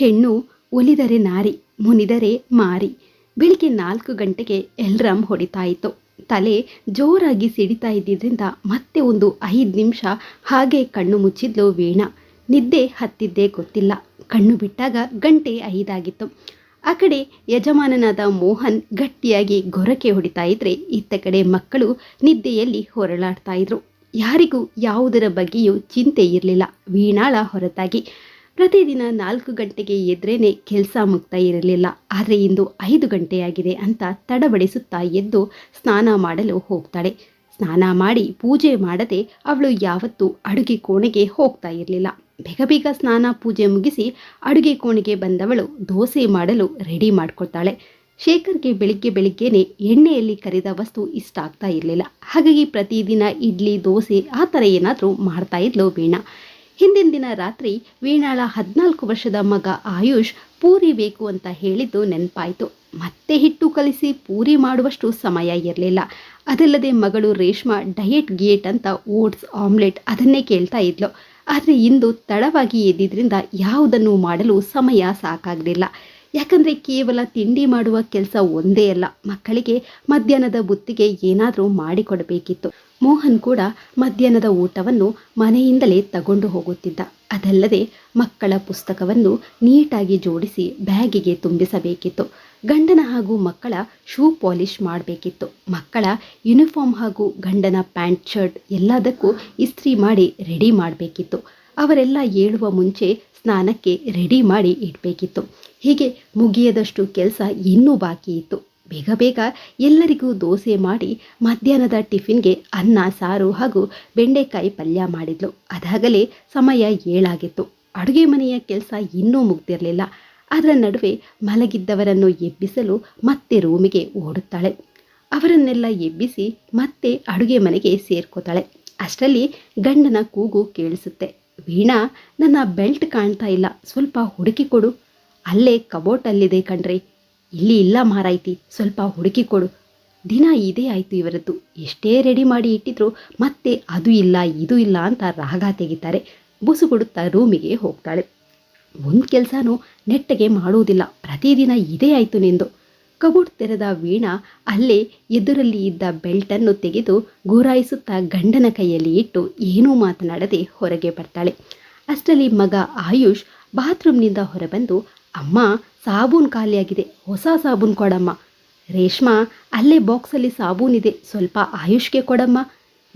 ಹೆಣ್ಣು ಒಲಿದರೆ ನಾರಿ, ಮುನಿದರೆ ಮಾರಿ. ಬೆಳಿಗ್ಗೆ ನಾಲ್ಕು ಗಂಟೆಗೆ ಎಲ್ರಾಮ್ ಹೊಡಿತಾ ತಲೆ ಜೋರಾಗಿ ಸಿಡಿತಾ ಇದ್ದಿದ್ದರಿಂದ ಮತ್ತೆ ಒಂದು ಐದು ನಿಮಿಷ ಹಾಗೆ ಕಣ್ಣು ಮುಚ್ಚಿದ್ಲು ವೀಣಾ. ನಿದ್ದೆ ಹತ್ತಿದ್ದೇ ಗೊತ್ತಿಲ್ಲ. ಕಣ್ಣು ಬಿಟ್ಟಾಗ ಗಂಟೆ ಐದಾಗಿತ್ತು. ಆ ಕಡೆ ಯಜಮಾನನಾದ ಮೋಹನ್ ಗಟ್ಟಿಯಾಗಿ ಗೊರಕೆ ಹೊಡಿತಾ ಇದ್ರೆ ಇತ್ತ ಕಡೆ ಮಕ್ಕಳು ನಿದ್ದೆಯಲ್ಲಿ ಹೊರಳಾಡ್ತಾ ಇದ್ರು. ಯಾರಿಗೂ ಯಾವುದರ ಬಗ್ಗೆಯೂ ಚಿಂತೆ ಇರಲಿಲ್ಲ. ವೀಣಾಳ ಹೊರತಾಗಿ ಪ್ರತಿದಿನ ನಾಲ್ಕು ಗಂಟೆಗೆ ಎದ್ರೇನೆ ಕೆಲಸ ಮುಗ್ತಾ ಇರಲಿಲ್ಲ. ಆದರೆ ಇಂದು ಐದು ಗಂಟೆಯಾಗಿದೆ ಅಂತ ತಡಬಡಿಸುತ್ತಾ ಎದ್ದು ಸ್ನಾನ ಮಾಡಲು ಹೋಗ್ತಾಳೆ. ಸ್ನಾನ ಮಾಡಿ ಪೂಜೆ ಮಾಡದೆ ಅವಳು ಯಾವತ್ತೂ ಅಡುಗೆ ಕೋಣೆಗೆ ಹೋಗ್ತಾ ಇರಲಿಲ್ಲ. ಬೇಗ ಬೇಗ ಸ್ನಾನ ಪೂಜೆ ಮುಗಿಸಿ ಅಡುಗೆ ಕೋಣೆಗೆ ಬಂದವಳು ದೋಸೆ ಮಾಡಲು ರೆಡಿ ಮಾಡ್ಕೊಳ್ತಾಳೆ. ಶೇಖರ್ಗೆ ಬೆಳಿಗ್ಗೆ ಬೆಳಿಗ್ಗೆನೆ ಎಣ್ಣೆಯಲ್ಲಿ ಕರಿದ ವಸ್ತು ಇಷ್ಟ ಆಗ್ತಾ ಇರಲಿಲ್ಲ. ಹಾಗಾಗಿ ಪ್ರತಿದಿನ ಇಡ್ಲಿ, ದೋಸೆ ಆ ಥರ ಏನಾದರೂ ಮಾಡ್ತಾ ಇದ್ಲು ವೀಣಾ. ಹಿಂದಿನ ದಿನ ರಾತ್ರಿ ವೀಣಾಳ ಹದಿನಾಲ್ಕು ವರ್ಷದ ಮಗ ಆಯುಷ್ ಪೂರಿ ಬೇಕು ಅಂತ ಹೇಳಿದ್ದು ನೆನಪಾಯಿತು. ಮತ್ತೆ ಹಿಟ್ಟು ಕಲಿಸಿ ಪೂರಿ ಮಾಡುವಷ್ಟು ಸಮಯ ಇರಲಿಲ್ಲ. ಅದಲ್ಲದೆ ಮಗಳು ರೇಷ್ಮಾ ಡಯೆಟ್ ಗಿಯೇಟ್ ಅಂತ ಓಟ್ಸ್ ಆಮ್ಲೆಟ್ ಅದನ್ನೇ ಕೇಳ್ತಾ ಇದ್ಲು. ಆದರೆ ಇಂದು ತಡವಾಗಿ ಎದ್ದಿದ್ದರಿಂದ ಯಾವುದನ್ನು ಮಾಡಲು ಸಮಯ ಸಾಕಾಗಲಿಲ್ಲ. ಯಾಕಂದರೆ ಕೇವಲ ತಿಂಡಿ ಮಾಡುವ ಕೆಲಸ ಒಂದೇ ಅಲ್ಲ, ಮಕ್ಕಳಿಗೆ ಮಧ್ಯಾಹ್ನದ ಬುತ್ತಿಗೆ ಏನಾದರೂ ಮಾಡಿಕೊಡಬೇಕಿತ್ತು. ಮೋಹನ್ ಕೂಡ ಮಧ್ಯಾಹ್ನದ ಊಟವನ್ನು ಮನೆಯಿಂದಲೇ ತಗೊಂಡು ಹೋಗುತ್ತಿದ್ದ. ಅದಲ್ಲದೆ ಮಕ್ಕಳ ಪುಸ್ತಕವನ್ನು ನೀಟಾಗಿ ಜೋಡಿಸಿ ಬ್ಯಾಗಿಗೆ ತುಂಬಿಸಬೇಕಿತ್ತು. ಗಂಡನ ಹಾಗೂ ಮಕ್ಕಳ ಶೂ ಪಾಲಿಷ್ ಮಾಡಬೇಕಿತ್ತು. ಮಕ್ಕಳ ಯೂನಿಫಾರ್ಮ್ ಹಾಗೂ ಗಂಡನ ಪ್ಯಾಂಟ್ ಶರ್ಟ್ ಎಲ್ಲದಕ್ಕೂ ಇಸ್ತ್ರಿ ಮಾಡಿ ರೆಡಿ ಮಾಡಬೇಕಿತ್ತು. ಅವರೆಲ್ಲ ಏಳುವ ಮುಂಚೆ ಸ್ನಾನಕ್ಕೆ ರೆಡಿ ಮಾಡಿ ಇಡಬೇಕಿತ್ತು. ಹೀಗೆ ಮುಗಿಯದಷ್ಟು ಕೆಲಸ ಇನ್ನೂ ಬಾಕಿ ಇತ್ತು. ಬೇಗ ಬೇಗ ಎಲ್ಲರಿಗೂ ದೋಸೆ ಮಾಡಿ ಮಧ್ಯಾಹ್ನದ ಟಿಫಿನ್ಗೆ ಅನ್ನ, ಸಾರು ಹಾಗೂ ಬೆಂಡೆಕಾಯಿ ಪಲ್ಯ ಮಾಡಿದ್ಲು. ಅದಾಗಲೇ ಸಮಯ ಏಳಾಗಿತ್ತು. ಅಡುಗೆ ಮನೆಯ ಕೆಲಸ ಇನ್ನೂ ಮುಗ್ದಿರಲಿಲ್ಲ. ಅದರ ನಡುವೆ ಮಲಗಿದ್ದವರನ್ನು ಎಬ್ಬಿಸಲು ಮತ್ತೆ ರೂಮಿಗೆ ಓಡುತ್ತಾಳೆ. ಅವರನ್ನೆಲ್ಲ ಎಬ್ಬಿಸಿ ಮತ್ತೆ ಅಡುಗೆ ಮನೆಗೆ ಸೇರ್ಕೋತಾಳೆ. ಅಷ್ಟರಲ್ಲಿ ಗಂಡನ ಕೂಗು ಕೇಳಿಸುತ್ತೆ. ವೀಣಾ, ನನ್ನ ಬೆಲ್ಟ್ ಕಾಣ್ತಾ ಇಲ್ಲ. ಸ್ವಲ್ಪ ಹುಡುಕಿ ಕೊಡು. ಅಲ್ಲೇ ಕಬೋಟಲ್ಲಿದೆ ಕಣ್ರಿ. ಇಲ್ಲಿ ಇಲ್ಲ ಮಾರಾಯ್ತಿ. ಸ್ವಲ್ಪ ಹುಡುಕಿ ಕೊಡು. ದಿನ ಇದೇ ಆಯಿತು ಇವರದ್ದು. ಎಷ್ಟೇ ರೆಡಿ ಮಾಡಿ ಇಟ್ಟಿದ್ರು ಮತ್ತೆ ಅದು ಇಲ್ಲ, ಇದು ಇಲ್ಲ ಅಂತ ರಾಗ ತೆಗಿತಾರೆ. ಬುಸುಗುಡುತ್ತಾ ರೂಮಿಗೆ ಹೋಗ್ತಾಳೆ. ಒಂದು ಕೆಲಸನೂ ನೆಟ್ಟಗೆ ಮಾಡುವುದಿಲ್ಲ ಪ್ರತಿದಿನ ಇದೇ ಆಯಿತು ನಿಂದು. ಕಬೋರ್ಡ್ ತೆರೆದ ವೀಣಾ ಅಲ್ಲೇ ಎದುರಲ್ಲಿ ಇದ್ದ ಬೆಲ್ಟನ್ನು ತೆಗೆದು ಗುರಾಯಿಸುತ್ತಾ ಗಂಡನ ಕೈಯಲ್ಲಿ ಇಟ್ಟು ಏನೂ ಮಾತನಾಡದೆ ಹೊರಗೆ ಬರ್ತಾಳೆ. ಅಷ್ಟರಲ್ಲಿ ಮಗ ಆಯುಷ್ ಬಾತ್ರೂಮ್ನಿಂದ ಹೊರಬಂದು, ಅಮ್ಮ, ಸಾಬೂನ್ ಖಾಲಿಯಾಗಿದೆ, ಹೊಸ ಸಾಬೂನ್ ಕೊಡಮ್ಮ. ರೇಷ್ಮಾ, ಅಲ್ಲೇ ಬಾಕ್ಸಲ್ಲಿ ಸಾಬೂನಿದೆ ಸ್ವಲ್ಪ ಆಯುಷ್ಗೆ ಕೊಡಮ್ಮ.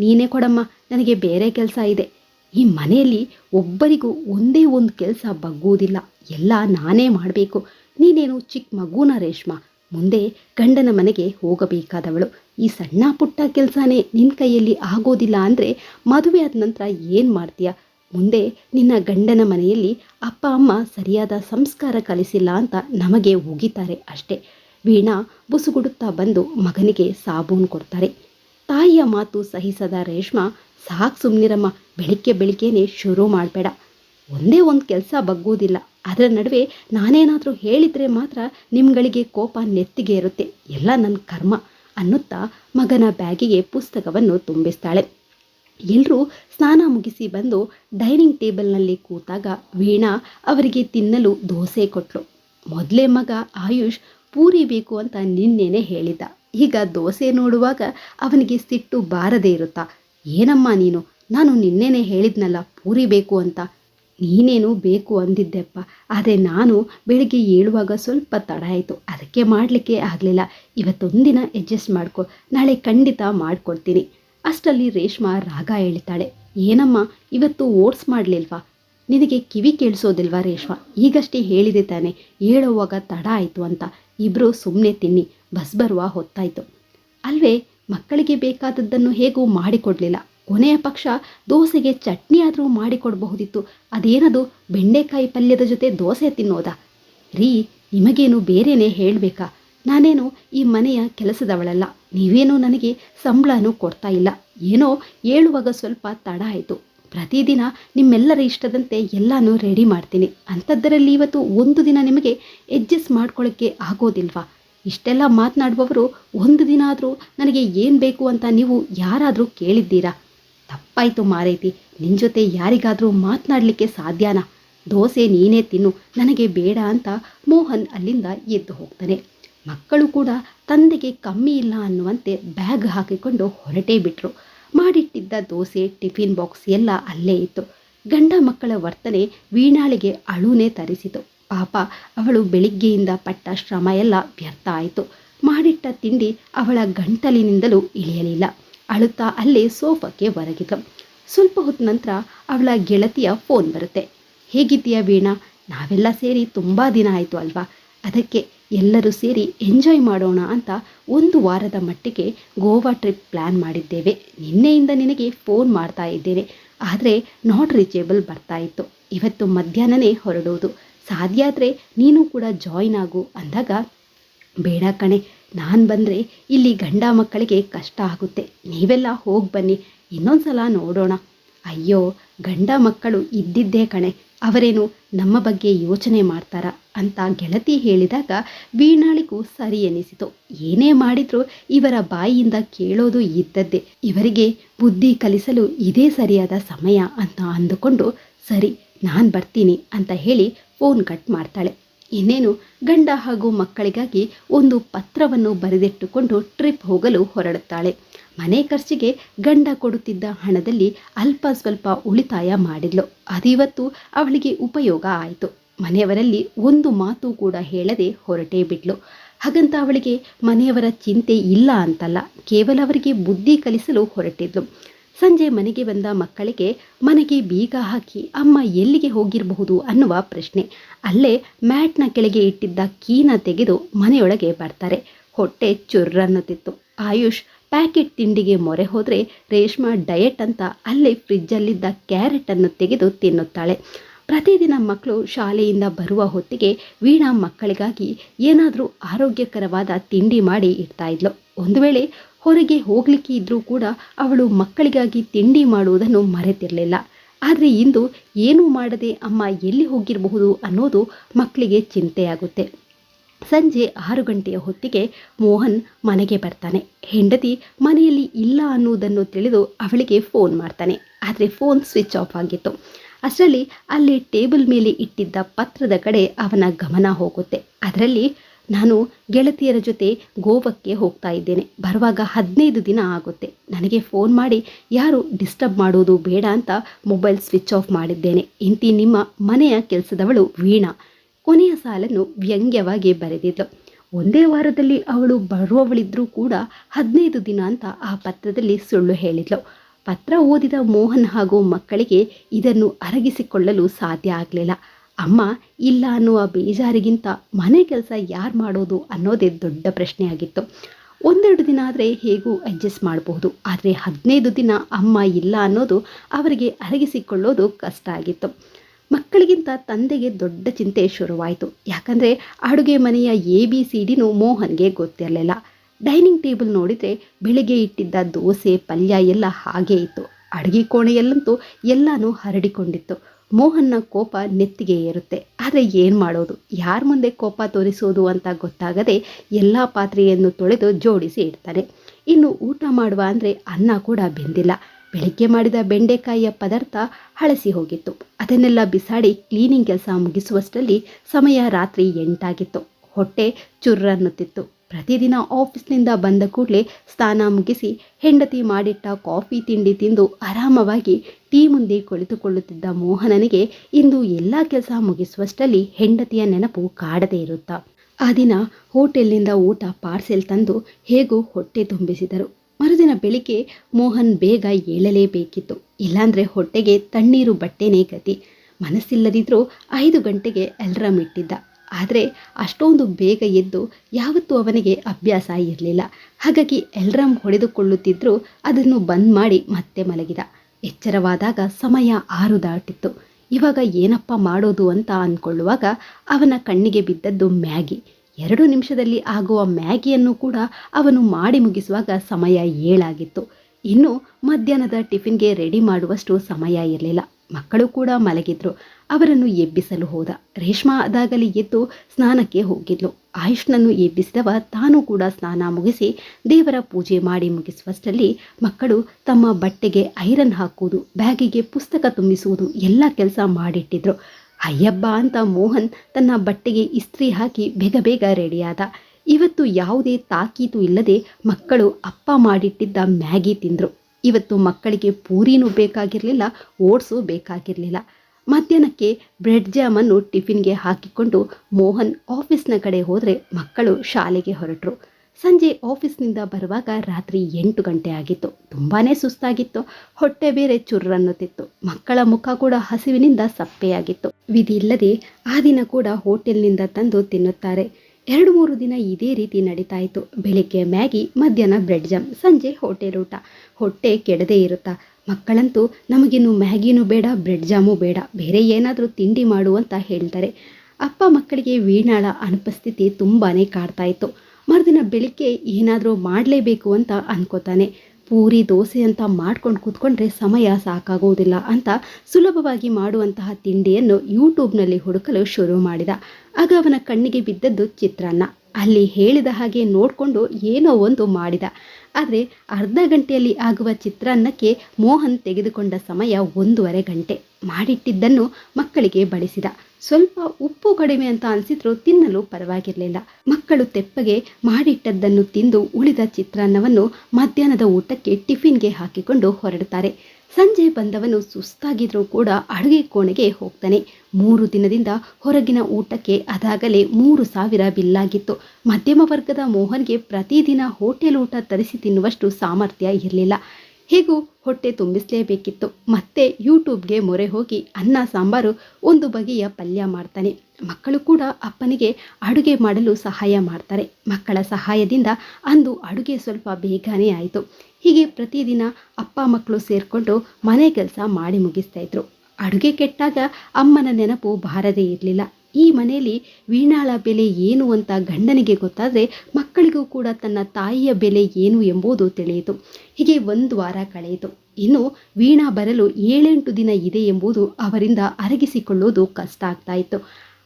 ನೀನೇ ಕೊಡಮ್ಮ, ನನಗೆ ಬೇರೆ ಕೆಲಸ ಇದೆ. ಈ ಮನೆಯಲ್ಲಿ ಒಬ್ಬರಿಗೂ ಒಂದೇ ಒಂದು ಕೆಲಸ ಬಗ್ಗುವುದಿಲ್ಲ. ಎಲ್ಲ ನಾನೇ ಮಾಡಬೇಕು. ನೀನೇನು ಚಿಕ್ಕ ಮಗುನ ರೇಷ್ಮಾ? ಮುಂದೆ ಗಂಡನ ಮನೆಗೆ ಹೋಗಬೇಕಾದವಳು. ಈ ಸಣ್ಣ ಪುಟ್ಟ ಕೆಲಸನೇ ನಿನ್ನ ಕೈಯಲ್ಲಿ ಆಗೋದಿಲ್ಲ ಅಂದರೆ ಮದುವೆ ಆದ ನಂತರ ಏನು ಮಾಡ್ತೀಯ? ಮುಂದೆ ನಿನ್ನ ಗಂಡನ ಮನೆಯಲ್ಲಿ ಅಪ್ಪ, ಅಮ್ಮ ಸರಿಯಾದ ಸಂಸ್ಕಾರ ಕಲಿಸಿಲ್ಲ ಅಂತ ನಮಗೆ ಉಗಿತಾರೆ ಅಷ್ಟೇ. ವೀಣಾ ಬುಸುಗುಡುತ್ತಾ ಬಂದು ಮಗನಿಗೆ ಸಾಬೂನು ಕೊಡ್ತಾರೆ. ತಾಯಿಯ ಮಾತು ಸಹಿಸದ ರೇಷ್ಮಾ, ಸಾಕು ಸುಮ್ಮನಿರಮ್ಮ ಬೆಳಿಗ್ಗೆ ಬೆಳಿಗ್ಗೆನೆ ಶುರು ಮಾಡಬೇಡ. ಒಂದೇ ಒಂದು ಕೆಲಸ ಬಗ್ಗುವುದಿಲ್ಲ ಅದರ ನಡುವೆ ನಾನೇನಾದರೂ ಹೇಳಿದರೆ ಮಾತ್ರ ನಿಮ್ಗಳಿಗೆ ಕೋಪ ನೆತ್ತಿಗೆ ಇರುತ್ತೆ ಎಲ್ಲ ನನ್ನ ಕರ್ಮ ಅನ್ನುತ್ತಾ ಮಗನ ಬ್ಯಾಗಿಗೆ ಪುಸ್ತಕವನ್ನು ತುಂಬಿಸ್ತಾಳೆ. ಎಲ್ಲರೂ ಸ್ನಾನ ಮುಗಿಸಿ ಬಂದು ಡೈನಿಂಗ್ ಟೇಬಲ್ನಲ್ಲಿ ಕೂತಾಗ ವೀಣಾ ಅವರಿಗೆ ತಿನ್ನಲು ದೋಸೆ ಕೊಟ್ಟಳು ಮೊದಲೇ ಮಗ ಆಯುಷ್, ಪೂರಿ ಬೇಕು ಅಂತ ನಿನ್ನೆನೆ ಹೇಳಿದ್ದ. ಈಗ ದೋಸೆ ನೋಡುವಾಗ ಅವನಿಗೆ ಸಿಟ್ಟು ಬಾರದೇ ಇರುತ್ತಾ? ಏನಮ್ಮ ನೀನು? ನಾನು ನಿನ್ನೆನೆ ಹೇಳಿದ್ನಲ್ಲ, ಪೂರಿ ಬೇಕು ಅಂತ. ನೀನೇನು ಬೇಕು ಅಂದಿದ್ದೆಪ್ಪ. ಆದರೆ ನಾನು ಬೆಳಿಗ್ಗೆ ಏಳುವಾಗ ಸ್ವಲ್ಪ ತಡ ಆಯಿತು. ಅದಕ್ಕೆ ಮಾಡಲಿಕ್ಕೆ ಆಗಲಿಲ್ಲ. ಇವತ್ತೊಂದಿನ ಅಡ್ಜಸ್ಟ್ ಮಾಡ್ಕೊ. ನಾಳೆ ಖಂಡಿತ ಮಾಡಿಕೊಡ್ತೀನಿ. ಅಷ್ಟರಲ್ಲಿ ರೇಷ್ಮಾ ರಾಗ ಹೇಳ್ತಾಳೆ ಏನಮ್ಮ, ಇವತ್ತು ಓಟ್ಸ್ ಮಾಡಲಿಲ್ವಾ? ನಿನಗೆ ಕಿವಿ ಕೇಳಿಸೋದಿಲ್ವಾ ರೇಷ್ಮಾ? ಈಗಷ್ಟೇ ಹೇಳಿದೆ ತಾನೆ. ಹೇಳುವಾಗ ತಡ ಆಯಿತು ಅಂತ. ಇಬ್ಬರು ಸುಮ್ಮನೆ ತಿನ್ನಿ. ಬಸ್ ಬರುವ ಹೊತ್ತಾಯಿತು. ಅಲ್ವೇ, ಮಕ್ಕಳಿಗೆ ಬೇಕಾದದ್ದನ್ನು ಹೇಗೂ ಮಾಡಿಕೊಡ್ಲಿಲ್ಲ. ಕೊನೆಯ ಪಕ್ಷ ದೋಸೆಗೆ ಚಟ್ನಿ ಆದರೂ ಮಾಡಿಕೊಡಬಹುದಿತ್ತು. ಅದೇನದು? ಬೆಂಡೆಕಾಯಿ ಪಲ್ಯದ ಜೊತೆ ದೋಸೆ ತಿನ್ನೋದ? ರೀ, ನಿಮಗೇನು ಬೇರೆನೇ ಹೇಳಬೇಕಾ? ನಾನೇನು ಈ ಮನೆಯ ಕೆಲಸದವಳಲ್ಲ. ನೀವೇನೂ ನನಗೆ ಸಂಬಳನೂ ಕೊಡ್ತಾ ಇಲ್ಲ. ಏನೋ ಹೇಳುವಾಗ ಸ್ವಲ್ಪ ತಡ ಆಯಿತು. ಪ್ರತಿದಿನ ನಿಮ್ಮೆಲ್ಲರ ಇಷ್ಟದಂತೆ ಎಲ್ಲನೂ ರೆಡಿ ಮಾಡ್ತೀನಿ. ಅಂಥದ್ದರಲ್ಲಿ ಇವತ್ತು ಒಂದು ದಿನ ನಿಮಗೆ ಅಡ್ಜಸ್ಟ್ ಮಾಡ್ಕೊಳ್ಳೋಕ್ಕೆ ಆಗೋದಿಲ್ವಾ? ಇಷ್ಟೆಲ್ಲ ಮಾತನಾಡುವವರು ಒಂದು ದಿನ ಆದರೂ ನನಗೆ ಏನು ಬೇಕು ಅಂತ ನೀವು ಯಾರಾದರೂ ಕೇಳಿದ್ದೀರಾ? ತಪ್ಪಾಯಿತು ಮಾರೈತಿ. ನಿನ್ನ ಜೊತೆ ಯಾರಿಗಾದರೂ ಮಾತನಾಡಲಿಕ್ಕೆ ಸಾಧ್ಯನಾ? ದೋಸೆ ನೀನೇ ತಿನ್ನು. ನನಗೆ ಬೇಡ ಅಂತ ಮೋಹನ್ ಅಲ್ಲಿಂದ ಎದ್ದು ಹೋಗ್ತಾನೆ. ಮಕ್ಕಳು ಕೂಡ ತಂದೆಗೆ ಕಮ್ಮಿ ಇಲ್ಲ ಅನ್ನುವಂತೆ ಬ್ಯಾಗ್ ಹಾಕಿಕೊಂಡು ಹೊರಟೇ ಬಿಟ್ರು. ಮಾಡಿಟ್ಟಿದ್ದ ದೋಸೆ, ಟಿಫಿನ್ ಬಾಕ್ಸ್ ಎಲ್ಲ ಅಲ್ಲೇ ಇತ್ತು. ಗಂಡ ಮಕ್ಕಳ ವರ್ತನೆ ವೀಣಾಳಿಗೆ ಅಳುನೇ ತರಿಸಿತು. ಪಾಪ, ಅವಳು ಬೆಳಿಗ್ಗೆಯಿಂದ ಪಟ್ಟ ಶ್ರಮ ಎಲ್ಲ ವ್ಯರ್ಥ ಆಯಿತು. ಮಾಡಿಟ್ಟ ತಿಂಡಿ ಅವಳ ಗಂಟಲಿನಿಂದಲೂ ಇಳಿಯಲಿಲ್ಲ. ಅಳುತ್ತಾ ಅಲ್ಲೇ ಸೋಫಾಕ್ಕೆ ಹೊರಗಿದ್ಲು ಸ್ವಲ್ಪ ಹೊತ್ತು ನಂತರ ಅವಳ ಗೆಳತಿಯ ಫೋನ್ ಬರುತ್ತೆ. ಹೇಗಿದ್ದೀಯಾ ವೀಣಾ? ನಾವೆಲ್ಲ ಸೇರಿ ತುಂಬ ದಿನ ಆಯಿತು ಅಲ್ವಾ? ಅದಕ್ಕೆ ಎಲ್ಲರೂ ಸೇರಿ ಎಂಜಾಯ್ ಮಾಡೋಣ ಅಂತ ಒಂದು ವಾರದ ಮಟ್ಟಿಗೆ ಗೋವಾ ಟ್ರಿಪ್ ಪ್ಲ್ಯಾನ್ ಮಾಡಿದ್ದೇವೆ. ನಿನ್ನೆಯಿಂದ ನಿನಗೆ ಫೋನ್ ಮಾಡ್ತಾ ಇದ್ದೇನೆ. ಆದರೆ ನಾಟ್ ರೀಚೇಬಲ್ ಬರ್ತಾ ಇತ್ತು. ಇವತ್ತು ಮಧ್ಯಾಹ್ನನೇ ಹೊರಡೋದು. ಸಾಧ್ಯ ಆದರೆ ನೀನು ಕೂಡ ಜಾಯ್ನ್ ಆಗು ಅಂದಾಗ, ಬೇಡ ಕಣೆ. ನಾನು ಬಂದರೆ ಇಲ್ಲಿ ಗಂಡ ಮಕ್ಕಳಿಗೆ ಕಷ್ಟ ಆಗುತ್ತೆ. ನೀವೆಲ್ಲ ಹೋಗಿ ಬನ್ನಿ. ಇನ್ನೊಂದು ಸಲ ನೋಡೋಣ. ಅಯ್ಯೋ, ಗಂಡ ಮಕ್ಕಳು ಇದ್ದಿದ್ದೇ ಕಣೆ. ಅವರೇನು ನಮ್ಮ ಬಗ್ಗೆ ಯೋಚನೆ ಮಾಡ್ತಾರ ಅಂತ ಗೆಳತಿ ಹೇಳಿದಾಗ ವೀಣಾಳಿಗೂ ಸರಿ ಎನಿಸಿತು. ಏನೇ ಮಾಡಿದರೂ ಇವರ ಬಾಯಿಯಿಂದ ಕೇಳೋದು ಇದ್ದದ್ದೇ. ಇವರಿಗೆ ಬುದ್ಧಿ ಕಲಿಸಲು ಇದೇ ಸರಿಯಾದ ಸಮಯ ಅಂತ ಅಂದುಕೊಂಡು, ಸರಿ, ನಾನು ಬರ್ತೀನಿ ಅಂತ ಹೇಳಿ ಫೋನ್ ಕಟ್ ಮಾಡ್ತಾಳೆ. ಇನ್ನೇನು, ಗಂಡ ಹಾಗೂ ಮಕ್ಕಳಿಗಾಗಿ ಒಂದು ಪತ್ರವನ್ನು ಬರೆದಿಟ್ಟುಕೊಂಡು ಟ್ರಿಪ್ ಹೋಗಲು ಹೊರಡುತ್ತಾಳೆ. ಮನೆ ಖರ್ಚಿಗೆ ಗಂಡ ಕೊಡುತ್ತಿದ್ದ ಹಣದಲ್ಲಿ ಅಲ್ಪ ಸ್ವಲ್ಪ ಉಳಿತಾಯ ಮಾಡಿದ್ಲು. ಅದಿವತ್ತು ಅವಳಿಗೆ ಉಪಯೋಗ ಆಯಿತು. ಮನೆಯವರಲ್ಲಿ ಒಂದು ಮಾತು ಕೂಡ ಹೇಳದೆ ಹೊರಟೇ ಬಿಡ್ಲು ಹಾಗಂತ ಅವಳಿಗೆ ಮನೆಯವರ ಚಿಂತೆ ಇಲ್ಲ ಅಂತಲ್ಲ. ಕೇವಲ ಅವರಿಗೆ ಬುದ್ಧಿ ಕಲಿಸಲು ಹೊರಟಿದ್ಲು. ಸಂಜೆ ಮನೆಗೆ ಬಂದ ಮಕ್ಕಳಿಗೆ, ಮನೆಗೆ ಬೀಗ ಹಾಕಿ ಅಮ್ಮ ಎಲ್ಲಿಗೆ ಹೋಗಿರಬಹುದು? ಅನ್ನುವ ಪ್ರಶ್ನೆ. ಅಲ್ಲೇ ಮ್ಯಾಟ್ನ ಕೆಳಗೆ ಇಟ್ಟಿದ್ದ ಕೀನ ತೆಗೆದು ಮನೆಯೊಳಗೆ ಬರ್ತಾರೆ. ಹೊಟ್ಟೆ ಚುರ್ರನ್ನುತ್ತಿತ್ತು. ಆಯುಷ್ ಪ್ಯಾಕೆಟ್ ತಿಂಡಿಗೆ ಮೊರೆ ಹೋದರೆ ರೇಷ್ಮಾ ಡಯಟ್ ಅಂತ ಅಲ್ಲೇ ಫ್ರಿಜ್ಜಲ್ಲಿದ್ದ ಕ್ಯಾರೆಟನ್ನು ತೆಗೆದು ತಿನ್ನುತ್ತಾಳೆ. ಪ್ರತಿದಿನ ಮಕ್ಕಳು ಶಾಲೆಯಿಂದ ಬರುವ ಹೊತ್ತಿಗೆ ವೀಣಾ ಮಕ್ಕಳಿಗಾಗಿ ಏನಾದರೂ ಆರೋಗ್ಯಕರವಾದ ತಿಂಡಿ ಮಾಡಿ ಇಡ್ತಾ ಇದ್ಲು. ಒಂದು ವೇಳೆ ಹೊರಗೆ ಹೋಗಲಿಕ್ಕೆ ಇದ್ದರೂ ಕೂಡ ಅವಳು ಮಕ್ಕಳಿಗಾಗಿ ತಿಂಡಿ ಮಾಡುವುದನ್ನು ಮರೆತಿರಲಿಲ್ಲ. ಆದರೆ ಇಂದು ಏನೂ ಮಾಡದೆ ಅಮ್ಮ ಎಲ್ಲಿ ಹೋಗಿರಬಹುದು ಅನ್ನೋದು ಮಕ್ಕಳಿಗೆ ಚಿಂತೆಯಾಗುತ್ತೆ. ಸಂಜೆ ಆರು ಗಂಟೆಯ ಹೊತ್ತಿಗೆ ಮೋಹನ್ ಮನೆಗೆ ಬರ್ತಾನೆ. ಹೆಂಡತಿ ಮನೆಯಲ್ಲಿ ಇಲ್ಲ ಅನ್ನುವುದನ್ನು ತಿಳಿದು ಅವಳಿಗೆ ಫೋನ್ ಮಾಡ್ತಾನೆ. ಆದರೆ ಫೋನ್ ಸ್ವಿಚ್ ಆಫ್ ಆಗಿತ್ತು. ಅಷ್ಟರಲ್ಲಿ ಅಲ್ಲಿ ಟೇಬಲ್ ಮೇಲೆ ಇಟ್ಟಿದ್ದ ಪತ್ರದ ಕಡೆ ಅವನ ಗಮನ ಹೋಗುತ್ತೆ. ಅದರಲ್ಲಿ ನಾನು ಗೆಳತಿಯರ ಜೊತೆ ಗೋವಕ್ಕೆ ಹೋಗ್ತಾ ಇದ್ದೇನೆ. ಬರುವಾಗ ಹದಿನೈದು ದಿನ ಆಗುತ್ತೆ. ನನಗೆ ಫೋನ್ ಮಾಡಿ, ಯಾರು ಡಿಸ್ಟರ್ಬ್ ಮಾಡೋದು ಬೇಡ ಅಂತ ಮೊಬೈಲ್ ಸ್ವಿಚ್ ಆಫ್ ಮಾಡಿದ್ದೇನೆ. ಇಂತಿ ನಿಮ್ಮ ಮನೆಯ ಕೆಲಸದವಳು ವೀಣಾ. ಕೊನೆಯ ಸಾಲನ್ನು ವ್ಯಂಗ್ಯವಾಗಿ ಬರೆದಿದ್ಲು. ಒಂದೇ ವಾರದಲ್ಲಿ ಅವಳು ಬರುವವಳಿದ್ರೂ ಕೂಡ ಹದಿನೈದು ದಿನ ಅಂತ ಆ ಪತ್ರದಲ್ಲಿ ಸುಳ್ಳು ಹೇಳಿದ್ಲು. ಪತ್ರ ಓದಿದ ಮೋಹನ್ ಹಾಗೂ ಮಕ್ಕಳಿಗೆ ಇದನ್ನು ಅರಗಿಸಿಕೊಳ್ಳಲು ಸಾಧ್ಯ ಆಗಲಿಲ್ಲ. ಅಮ್ಮ, ಇಲ್ಲ ಅನ್ನುವ ಬೇಜಾರಿಗಿಂತ ಮನೆ ಕೆಲಸ ಯಾರು ಮಾಡೋದು ಅನ್ನೋದೇ ದೊಡ್ಡ ಪ್ರಶ್ನೆಯಾಗಿತ್ತು. ಒಂದೆರಡು ದಿನ ಆದರೆ ಹೇಗೂ ಅಡ್ಜಸ್ಟ್ ಮಾಡಬಹುದು ಆದರೆ ಹದಿನೈದು ದಿನ ಅಮ್ಮ ಇಲ್ಲ ಅನ್ನೋದು ಅವರಿಗೆ ಅರಗಿಸಿಕೊಳ್ಳೋದು ಕಷ್ಟ ಆಗಿತ್ತು. ಮಕ್ಕಳಿಗಿಂತ ತಂದೆಗೆ ದೊಡ್ಡ ಚಿಂತೆ ಶುರುವಾಯಿತು. ಯಾಕಂದರೆ ಅಡುಗೆ ಮನೆಯ ಎ ಬಿ ಸಿ ಡಿನೂ ಮೋಹನ್ಗೆ ಗೊತ್ತಿರಲಿಲ್ಲ. ಡೈನಿಂಗ್ ಟೇಬಲ್ ನೋಡಿದರೆ ಬೆಳಿಗ್ಗೆ ಇಟ್ಟಿದ್ದ ದೋಸೆ, ಪಲ್ಯ ಎಲ್ಲ ಹಾಗೇ ಇತ್ತು. ಅಡುಗೆ ಕೋಣೆಯಲ್ಲಂತೂ ಎಲ್ಲನೂ ಹರಡಿಕೊಂಡಿತ್ತು. ಮೋಹನ್ನ ಕೋಪ ನೆತ್ತಿಗೆ ಏರುತ್ತೆ. ಆದರೆ ಏನು ಮಾಡೋದು? ಯಾರ ಮುಂದೆ ಕೋಪ ತೋರಿಸೋದು ಅಂತ ಗೊತ್ತಾಗದೆ ಎಲ್ಲ ಪಾತ್ರೆಯನ್ನು ತೊಳೆದು ಜೋಡಿಸಿ ಇಡ್ತಾನೆ ಇನ್ನು ಊಟ ಮಾಡುವ ಅಂದರೆ ಅನ್ನ ಕೂಡ ಬೆಂದಿಲ್ಲ. ಬೆಳಿಗ್ಗೆ ಮಾಡಿದ ಬೆಂಡೆಕಾಯಿಯ ಪದಾರ್ಥ ಹಳಸಿ ಹೋಗಿತ್ತು. ಅದನ್ನೆಲ್ಲ ಬಿಸಾಡಿ ಕ್ಲೀನಿಂಗ್ ಕೆಲಸ ಮುಗಿಸುವಷ್ಟರಲ್ಲಿ ಸಮಯ ರಾತ್ರಿ ಎಂಟಾಗಿತ್ತು. ಹೊಟ್ಟೆ ಚುರ್ರನ್ನುತ್ತಿತ್ತು. ಪ್ರತಿದಿನ ಆಫೀಸ್ನಿಂದ ಬಂದ ಕೂಡಲೇ ಸ್ನಾನ ಮುಗಿಸಿ ಹೆಂಡತಿ ಮಾಡಿಟ್ಟ ಕಾಫಿ ತಿಂಡಿ ತಿಂದು ಆರಾಮವಾಗಿ ಟೀ ಮುಂದೆ ಕುಳಿತುಕೊಳ್ಳುತ್ತಿದ್ದ ಮೋಹನನಿಗೆ ಇಂದು ಎಲ್ಲ ಕೆಲಸ ಮುಗಿಸುವಷ್ಟರಲ್ಲಿ ಹೆಂಡತಿಯ ನೆನಪು ಕಾಡದೇ ಇರುತ್ತಾ. ಆ ದಿನ ಹೋಟೆಲ್ನಿಂದ ಊಟ ಪಾರ್ಸೆಲ್ ತಂದು ಹೇಗೂ ಹೊಟ್ಟೆ ತುಂಬಿಸಿದರು. ಮರುದಿನ ಬೆಳಿಗ್ಗೆ ಮೋಹನ್ ಬೇಗ ಏಳಲೇಬೇಕಿತ್ತು. ಇಲ್ಲಾಂದರೆ ಹೊಟ್ಟೆಗೆ ತಣ್ಣೀರು ಬಟ್ಟೆನೇ ಗತಿ. ಮನಸ್ಸಿಲ್ಲದಿದ್ದರೂ ಐದು ಗಂಟೆಗೆ ಅಲ್ರಾಮ್ ಇಟ್ಟಿದ್ದ. ಆದರೆ ಅಷ್ಟೊಂದು ಬೇಗ ಎದ್ದು ಯಾವತ್ತೂ ಅವನಿಗೆ ಅಭ್ಯಾಸ ಇರಲಿಲ್ಲ. ಹಾಗಾಗಿ ಎಲ್ರಾಮ್ ಹೊಡೆದುಕೊಳ್ಳುತ್ತಿದ್ದರೂ ಅದನ್ನು ಬಂದ್ ಮಾಡಿ ಮತ್ತೆ ಮಲಗಿದ. ಎಚ್ಚರವಾದಾಗ ಸಮಯ ಆರು ದಾಟಿತ್ತು. ಇವಾಗ ಏನಪ್ಪ ಮಾಡೋದು ಅಂತ ಅಂದ್ಕೊಳ್ಳುವಾಗ ಅವನ ಕಣ್ಣಿಗೆ ಬಿದ್ದದ್ದು ಮ್ಯಾಗಿ. ಎರಡು ನಿಮಿಷದಲ್ಲಿ ಆಗುವ ಮ್ಯಾಗಿಯನ್ನು ಕೂಡ ಅವನು ಮಾಡಿ ಮುಗಿಸುವಾಗ ಸಮಯ ಏಳಾಗಿತ್ತು. ಇನ್ನು ಮಧ್ಯಾಹ್ನದ ಟಿಫಿನ್ಗೆ ರೆಡಿ ಮಾಡುವಷ್ಟು ಸಮಯ ಇರಲಿಲ್ಲ. ಮಕ್ಕಳು ಕೂಡ ಮಲಗಿದ್ರು. ಅವರನ್ನು ಎಬ್ಬಿಸಲು ಹೋದ. ರೇಷ್ಮಾ ಅದಾಗಲಿ ಎದ್ದು ಸ್ನಾನಕ್ಕೆ ಹೋಗಿದ್ಲು. ಆಯುಷ್ನನ್ನು ಎಬ್ಬಿಸಿದವ ತಾನು ಕೂಡ ಸ್ನಾನ ಮುಗಿಸಿ ದೇವರ ಪೂಜೆ ಮಾಡಿ ಮುಗಿಸುವಷ್ಟರಲ್ಲಿ ಮಕ್ಕಳು ತಮ್ಮ ಬಟ್ಟೆಗೆ ಐರನ್ ಹಾಕುವುದು, ಬ್ಯಾಗಿಗೆ ಪುಸ್ತಕ ತುಂಬಿಸುವುದು ಎಲ್ಲ ಕೆಲಸ ಮಾಡಿಟ್ಟಿದ್ರು. ಅಯ್ಯಬ್ಬ ಅಂತ ಮೋಹನ್ ತನ್ನ ಬಟ್ಟೆಗೆ ಇಸ್ತ್ರಿ ಹಾಕಿ ಬೇಗ ಬೇಗ ರೆಡಿಯಾದ. ಇವತ್ತು ಯಾವುದೇ ತಾಕೀತು ಇಲ್ಲದೆ ಮಕ್ಕಳು ಅಪ್ಪ ಮಾಡಿಟ್ಟಿದ್ದ ಮ್ಯಾಗಿ ತಿಂದರು. ಇವತ್ತು ಮಕ್ಕಳಿಗೆ ಪೂರಿನೂ ಬೇಕಾಗಿರಲಿಲ್ಲ, ಓಟ್ಸು ಬೇಕಾಗಿರಲಿಲ್ಲ. ಮಧ್ಯಾಹ್ನಕ್ಕೆ ಬ್ರೆಡ್ ಜಾಮನ್ನು ಟಿಫಿನ್ಗೆ ಹಾಕಿಕೊಂಡು ಮೋಹನ್ ಆಫೀಸ್ನ ಕಡೆ ಹೋದರೆ ಮಕ್ಕಳು ಶಾಲೆಗೆ ಹೊರಟರು. ಸಂಜೆ ಆಫೀಸ್ನಿಂದ ಬರುವಾಗ ರಾತ್ರಿ ಎಂಟು ಗಂಟೆ ಆಗಿತ್ತು. ತುಂಬಾ ಸುಸ್ತಾಗಿತ್ತು. ಹೊಟ್ಟೆ ಬೇರೆ ಚುರ್ರನ್ನುತ್ತಿತ್ತು. ಮಕ್ಕಳ ಮುಖ ಕೂಡ ಹಸಿವಿನಿಂದ ಸಪ್ಪೆಯಾಗಿತ್ತು. ವಿಧಿ ಇಲ್ಲದೆ ಆ ದಿನ ಕೂಡ ಹೋಟೆಲ್ನಿಂದ ತಂದು ತಿನ್ನುತ್ತಾರೆ. ಎರಡು ಮೂರು ದಿನ ಇದೇ ರೀತಿ ನಡೀತಾ ಇತ್ತು. ಬೆಳಿಗ್ಗೆ ಮ್ಯಾಗಿ, ಮಧ್ಯಾಹ್ನ ಬ್ರೆಡ್ ಜಾಮ್, ಸಂಜೆ ಹೋಟೆಲ್ ಊಟ. ಹೊಟ್ಟೆ ಕೆಡದೇ ಇರುತ್ತಾ ಮಕ್ಕಳಂತೂ ನಮಗಿನ್ನು ಮ್ಯಾಗಿನೂ ಬೇಡ, ಬ್ರೆಡ್ ಜಾಮು ಬೇಡ, ಬೇರೆ ಏನಾದರೂ ತಿಂಡಿ ಮಾಡು ಅಂತ ಹೇಳ್ತಾರೆ. ಅಪ್ಪ ಮಕ್ಕಳಿಗೆ ವೀಣಾಳ ಅನುಪಸ್ಥಿತಿ ತುಂಬಾ ಕಾಡ್ತಾ ಇತ್ತು. ಮರುದಿನ ಬೆಳಿಗ್ಗೆ ಏನಾದರೂ ಮಾಡಲೇಬೇಕು ಅಂತ ಅನ್ಕೋತಾನೆ. ಪೂರಿ, ದೋಸೆ ಅಂತ ಮಾಡ್ಕೊಂಡು ಕೂತ್ಕೊಂಡ್ರೆ ಸಮಯ ಸಾಕಾಗೋದಿಲ್ಲ ಅಂತ ಸುಲಭವಾಗಿ ಮಾಡುವಂತಹ ತಿಂಡಿಯನ್ನು ಯೂಟ್ಯೂಬ್ನಲ್ಲಿ ಹುಡುಕಲು ಶುರು ಮಾಡಿದ. ಆಗ ಅವನ ಕಣ್ಣಿಗೆ ಬಿದ್ದದ್ದು ಚಿತ್ರಾನ್ನ. ಅಲ್ಲಿ ಹೇಳಿದ ಹಾಗೆ ನೋಡಿಕೊಂಡು ಏನೋ ಒಂದು ಮಾಡಿದ. ಆದರೆ ಅರ್ಧ ಗಂಟೆಯಲ್ಲಿ ಆಗುವ ಚಿತ್ರಾನ್ನಕ್ಕೆ ಮೋಹನ್ ತೆಗೆದುಕೊಂಡ ಸಮಯ ಒಂದೂವರೆ ಗಂಟೆ. ಮಾಡಿಟ್ಟಿದ್ದನ್ನು ಮಕ್ಕಳಿಗೆ ಬಡಿಸಿದ. ಸ್ವಲ್ಪ ಉಪ್ಪು ಕಡಿಮೆ ಅಂತ ಅನಿಸಿದ್ರು ತಿನ್ನಲು ಪರವಾಗಿರಲಿಲ್ಲ. ಮಕ್ಕಳು ತೆಪ್ಪಗೆ ಮಾಡಿಟ್ಟದ್ದನ್ನು ತಿಂದು ಉಳಿದ ಚಿತ್ರಾನ್ನವನ್ನು ಮಧ್ಯಾಹ್ನದ ಊಟಕ್ಕೆ ಟಿಫಿನ್ಗೆ ಹಾಕಿಕೊಂಡು ಹೊರಡುತ್ತಾರೆ. ಸಂಜೆ ಬಂದವನು ಸುಸ್ತಾಗಿದ್ರೂ ಕೂಡ ಅಡುಗೆ ಕೋಣೆಗೆ ಹೋಗ್ತಾನೆ. ಮೂರು ದಿನದಿಂದ ಹೊರಗಿನ ಊಟಕ್ಕೆ ಅದಾಗಲೇ ಮೂರು ಸಾವಿರ ಬಿಲ್ಲಾಗಿತ್ತು. ಮಧ್ಯಮ ವರ್ಗದ ಮೋಹನ್ಗೆ ಪ್ರತಿದಿನ ಹೋಟೆಲ್ ಊಟ ತರಿಸಿ ತಿನ್ನುವಷ್ಟು ಸಾಮರ್ಥ್ಯ ಇರಲಿಲ್ಲ. ಹೇಗೂ ಹೊಟ್ಟೆ ತುಂಬಿಸಲೇಬೇಕಿತ್ತು. ಮತ್ತೆ ಯೂಟ್ಯೂಬ್ಗೆ ಮೊರೆ ಹೋಗಿ ಅನ್ನ, ಸಾಂಬಾರು ಒಂದು ಬಗೆಯ ಪಲ್ಯ ಮಾಡ್ತಾನೆ. ಮಕ್ಕಳು ಕೂಡ ಅಪ್ಪನಿಗೆ ಅಡುಗೆ ಮಾಡಲು ಸಹಾಯ ಮಾಡ್ತಾರೆ. ಮಕ್ಕಳ ಸಹಾಯದಿಂದ ಅಂದು ಅಡುಗೆ ಸ್ವಲ್ಪ ಬೇಗನೆ ಆಯಿತು. ಹೀಗೆ ಪ್ರತಿದಿನ ಅಪ್ಪ, ಮಕ್ಕಳು ಸೇರಿಕೊಂಡು ಮನೆ ಕೆಲಸ ಮಾಡಿ ಮುಗಿಸ್ತಾ ಇದ್ರು. ಅಡುಗೆ ಕೆಟ್ಟಾಗ ಅಮ್ಮನ ನೆನಪು ಬಾರದೇ ಇರಲಿಲ್ಲ. ಈ ಮನೆಯಲ್ಲಿ ವೀಣಾಳ ಬೆಲೆ ಏನು ಅಂತ ಗಂಡನಿಗೆ ಗೊತ್ತಾದರೆ ಮಕ್ಕಳಿಗೂ ಕೂಡ ತನ್ನ ತಾಯಿಯ ಬೆಲೆ ಏನು ಎಂಬುದು ತಿಳಿಯಿತು. ಹೀಗೆ ಒಂದು ವಾರ ಕಳೆಯಿತು. ಇನ್ನು ವೀಣಾ ಬರಲು ಏಳೆಂಟು ದಿನ ಇದೆ ಎಂಬುದು ಅವರಿಂದ ಅರಗಿಸಿಕೊಳ್ಳುವುದು ಕಷ್ಟ ಆಗ್ತಾ ಇತ್ತು.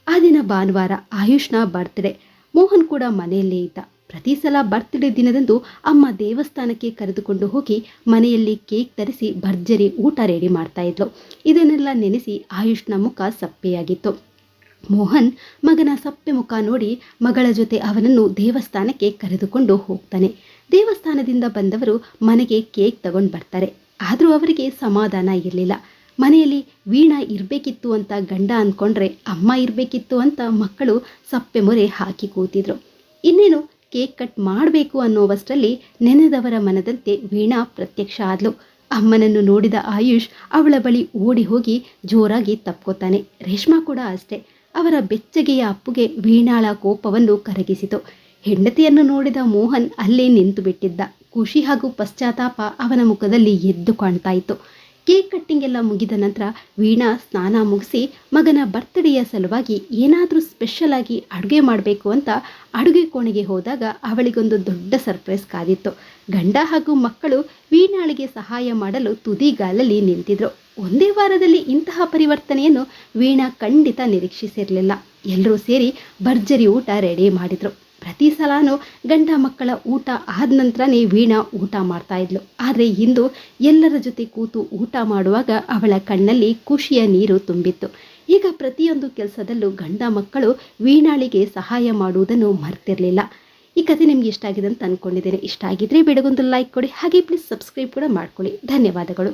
ಆ ದಿನ ಭಾನುವಾರ ಆಯುಷ್ನ ಬರ್ತ್ಡೇ. ಮೋಹನ್ ಕೂಡ ಮನೆಯಲ್ಲೇ ಇದ್ದ. ಪ್ರತಿ ಸಲ ಬರ್ತ್ಡೇ ದಿನದಂದು ಅಮ್ಮ ದೇವಸ್ಥಾನಕ್ಕೆ ಕರೆದುಕೊಂಡು ಹೋಗಿ ಮನೆಯಲ್ಲಿ ಕೇಕ್ ತರಿಸಿ ಭರ್ಜರಿ ಊಟ ರೆಡಿ ಮಾಡ್ತಾ ಇದ್ಲು. ಇದನ್ನೆಲ್ಲ ನೆನೆಸಿ ಆಯುಷ್ನ ಮುಖ ಸಪ್ಪೆಯಾಗಿತ್ತು. ಮೋಹನ್ ಮಗನ ಸಪ್ಪೆ ಮುಖ ನೋಡಿ ಮಗಳ ಜೊತೆ ಅವನನ್ನು ದೇವಸ್ಥಾನಕ್ಕೆ ಕರೆದುಕೊಂಡು ಹೋಗ್ತಾನೆ. ದೇವಸ್ಥಾನದಿಂದ ಬಂದವರು ಮನೆಗೆ ಕೇಕ್ ತಗೊಂಡು ಬರ್ತಾರೆ. ಆದರೂ ಅವರಿಗೆ ಸಮಾಧಾನ ಇರಲಿಲ್ಲ. ಮನೆಯಲ್ಲಿ ವೀಣಾ ಇರಬೇಕಿತ್ತು ಅಂತ ಗಂಡ ಅಂದ್ಕೊಂಡ್ರೆ ಅಮ್ಮ ಇರಬೇಕಿತ್ತು ಅಂತ ಮಕ್ಕಳು ಸಪ್ಪೆ ಮೊರೆ ಹಾಕಿ ಕೂತಿದ್ರು. ಇನ್ನೇನು ಕೇಕ್ ಕಟ್ ಮಾಡಬೇಕು ಅನ್ನೋವಷ್ಟರಲ್ಲಿ ನೆನೆದವರ ಮನದಂತೆ ವೀಣಾ ಪ್ರತ್ಯಕ್ಷ ಆದ್ಲು. ಅಮ್ಮನನ್ನು ನೋಡಿದ ಆಯುಷ್ ಅವಳ ಬಳಿ ಓಡಿ ಹೋಗಿ ಜೋರಾಗಿ ತಪ್ಕೋತಾನೆ. ರೇಷ್ಮಾ ಕೂಡ ಅಷ್ಟೇ. ಅವರ ಬೆಚ್ಚಗೆಯ ಅಪ್ಪುಗೆ ವೀಣಾಳ ಕೋಪವನ್ನು ಕರಗಿಸಿತು. ಹೆಂಡತಿಯನ್ನು ನೋಡಿದ ಮೋಹನ್ ಅಲ್ಲೇ ನಿಂತು ಬಿಟ್ಟಿದ್ದ ಖುಷಿ ಹಾಗೂ ಪಶ್ಚಾತ್ತಾಪ ಅವನ ಮುಖದಲ್ಲಿ ಎದ್ದು ಕಾಣ್ತಾ ಇತ್ತು. ಕೇಕ್ ಕಟ್ಟಿಂಗ್ ಎಲ್ಲ ಮುಗಿದ ನಂತರ ವೀಣಾ ಸ್ನಾನ ಮುಗಿಸಿ ಮಗನ ಬರ್ತ್ಡೇಯ ಸಲುವಾಗಿ ಏನಾದರೂ ಸ್ಪೆಷಲ್ ಆಗಿ ಅಡುಗೆ ಮಾಡಬೇಕು ಅಂತ ಅಡುಗೆ ಕೋಣೆಗೆ ಹೋದಾಗ ಅವಳಿಗೊಂದು ದೊಡ್ಡ ಸರ್ಪ್ರೈಸ್ ಕಾದಿತ್ತು. ಗಂಡ ಹಾಗೂ ಮಕ್ಕಳು ವೀಣಾಳಿಗೆ ಸಹಾಯ ಮಾಡಲು ತುದಿಗಾಲಲ್ಲಿ ನಿಂತಿದ್ರು. ಒಂದೇ ವಾರದಲ್ಲಿ ಇಂತಹ ಪರಿವರ್ತನೆಯನ್ನು ವೀಣಾ ಖಂಡಿತ ನಿರೀಕ್ಷಿಸಿರಲಿಲ್ಲ. ಎಲ್ಲರೂ ಸೇರಿ ಭರ್ಜರಿ ಊಟ ರೆಡಿ ಮಾಡಿದರು. ಪ್ರತಿ ಸಲನೂ ಗಂಡ ಮಕ್ಕಳ ಊಟ ಆದ ನಂತರನೇ ವೀಣಾ ಊಟ ಮಾಡ್ತಾ ಇದ್ಲು. ಆದರೆ ಇಂದು ಎಲ್ಲರ ಜೊತೆ ಕೂತು ಊಟ ಮಾಡುವಾಗ ಅವಳ ಕಣ್ಣಲ್ಲಿ ಖುಷಿಯ ನೀರು ತುಂಬಿತ್ತು. ಈಗ ಪ್ರತಿಯೊಂದು ಕೆಲಸದಲ್ಲೂ ಗಂಡ ಮಕ್ಕಳು ವೀಣಾಳಿಗೆ ಸಹಾಯ ಮಾಡುವುದನ್ನು ಮರ್ತಿರಲಿಲ್ಲ. ಈ ಕಥೆ ನಿಮ್ಗೆ ಇಷ್ಟ ಆಗಿದೆ ಅಂತ ಅಂದ್ಕೊಂಡಿದ್ದೇನೆ ಇಷ್ಟ ಆಗಿದ್ರೆ ಬಿಡಗೊಂದು ಲೈಕ್ ಕೊಡಿ. ಹಾಗೆ ಪ್ಲೀಸ್ ಸಬ್ಸ್ಕ್ರೈಬ್ ಕೂಡ ಮಾಡ್ಕೊಳ್ಳಿ. ಧನ್ಯವಾದಗಳು.